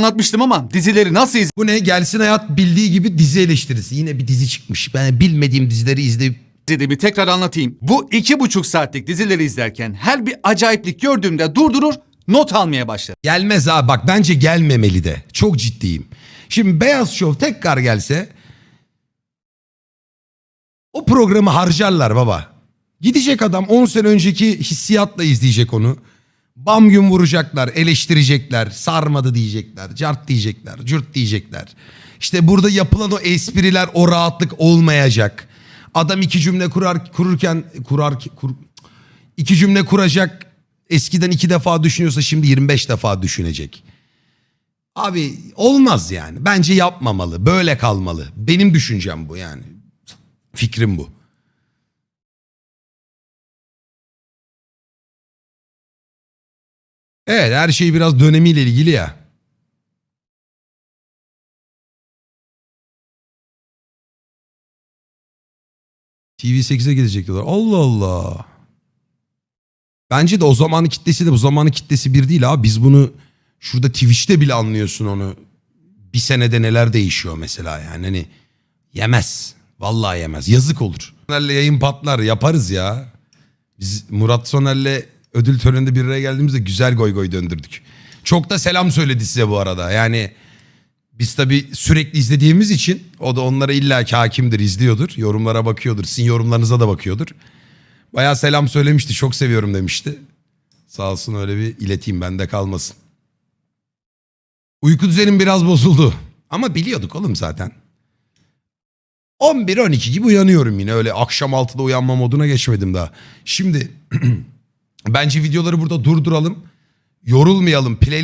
anlatmıştım ama dizileri nasıl Bu ne? Gelsin Hayat bildiği gibi dizi eleştirisi. Yine bir dizi çıkmış. Ben bilmediğim dizileri izleyip izlediğimi tekrar anlatayım. Bu iki buçuk saatlik dizileri izlerken her bir acayiplik gördüğümde durdurur not almaya başlarım. Gelmez ha bak bence gelmemeli de. Çok ciddiyim. Şimdi Beyaz Show tekrar gelse o programı harcarlar baba. Gidecek adam 10 sene önceki hissiyatla izleyecek onu. Bam gün vuracaklar, eleştirecekler, sarmadı diyecekler, cart diyecekler, cürt diyecekler. İşte burada yapılan o espriler, o rahatlık olmayacak. Adam iki cümle kurar kururken kurar kur, iki cümle kuracak. Eskiden iki defa düşünüyorsa şimdi 25 defa düşünecek. Abi olmaz yani. Bence yapmamalı. Böyle kalmalı. Benim düşüncem bu yani. Fikrim bu. Evet her şey biraz dönemiyle ilgili ya. TV8'e gidecek diyorlar. Allah Allah. Bence de o zamanın kitlesi de bu zamanın kitlesi bir değil abi. Biz bunu şurada Twitch'te bile anlıyorsun onu. Bir senede neler değişiyor mesela yani. Hani yemez. Vallahi yemez. Yazık olur. Soner'le yayın patlar yaparız ya. Biz Murat Soner'le ödül töreninde bir araya geldiğimizde güzel goy goy döndürdük. Çok da selam söyledi size bu arada. Yani biz tabii sürekli izlediğimiz için o da onlara illa hakimdir, izliyordur. Yorumlara bakıyordur. Sizin yorumlarınıza da bakıyordur. Bayağı selam söylemişti. Çok seviyorum demişti. Sağ olsun öyle bir ileteyim bende kalmasın. Uyku düzenim biraz bozuldu. Ama biliyorduk oğlum zaten. 11-12 gibi uyanıyorum yine. Öyle akşam 6'da uyanma moduna geçmedim daha. Şimdi bence videoları burada durduralım. Yorulmayalım. Play